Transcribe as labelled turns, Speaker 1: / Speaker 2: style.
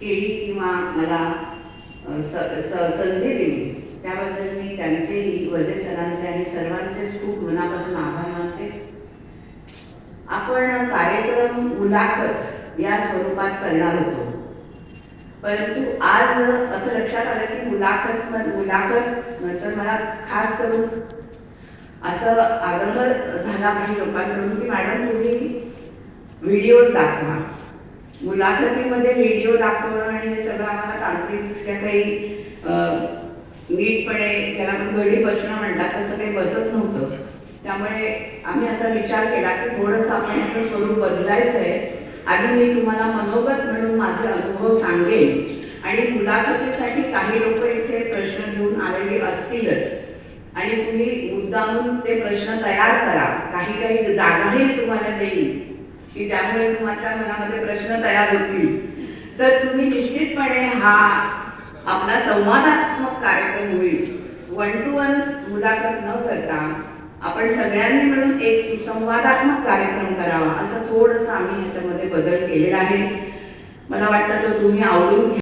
Speaker 1: केली किंवा मला स स- संधी दिली. त्याबद्दल मी त्यांचेही वजे सरांचे आणि सर्वांचेच खूप मनापासून आभार मानते. आपण कार्यक्रम मुलाखत या स्वरूपात करणार होतो. परंतु आज असं लक्षात आलं की मुलाखत मुलाखत नंतर मला खास करून असं आग्रह झाला काही लोकांकडून की मॅडम तुम्ही व्हिडिओज दाखवा. मुलाखतीमध्ये व्हिडिओ दाखवणं आणि हे सगळं आम्हाला तांत्रिकदृष्ट्या काही नीटपणे ज्याला आपण गडी बसणं म्हणतात तसं काही बसत नव्हतं. त्यामुळे आम्ही असा विचार केला की थोडंसं आपण याचं स्वरूप बदलायचं आहे आधी मी तुम्हाला मनोगत म्हणून माझे अनुभव सांगेन. आणि मुलाखतीसाठी काही लोक इथे प्रश्न घेऊन आलेले असतीलच. आणि तुम्ही मुद्दामून ते प्रश्न तयार करा. काही काही जागाही मी तुम्हाला देईन. की त्यामुळे तुमच्या मनामध्ये प्रश्न तयार होतील. तर तुम्ही निश्चितपणे हा आपला संवादात्मक कार्यक्रम होईल. वन टू वन मुलाखत न करता आपण सगळ्यांनी मिळून एक सुसंवादात्मक कार्यक्रम करावा. असं थोडंसं आम्ही ह्याच्यामध्ये बदल केलेला आहे. मला वाटतं तो तुम्ही आवडून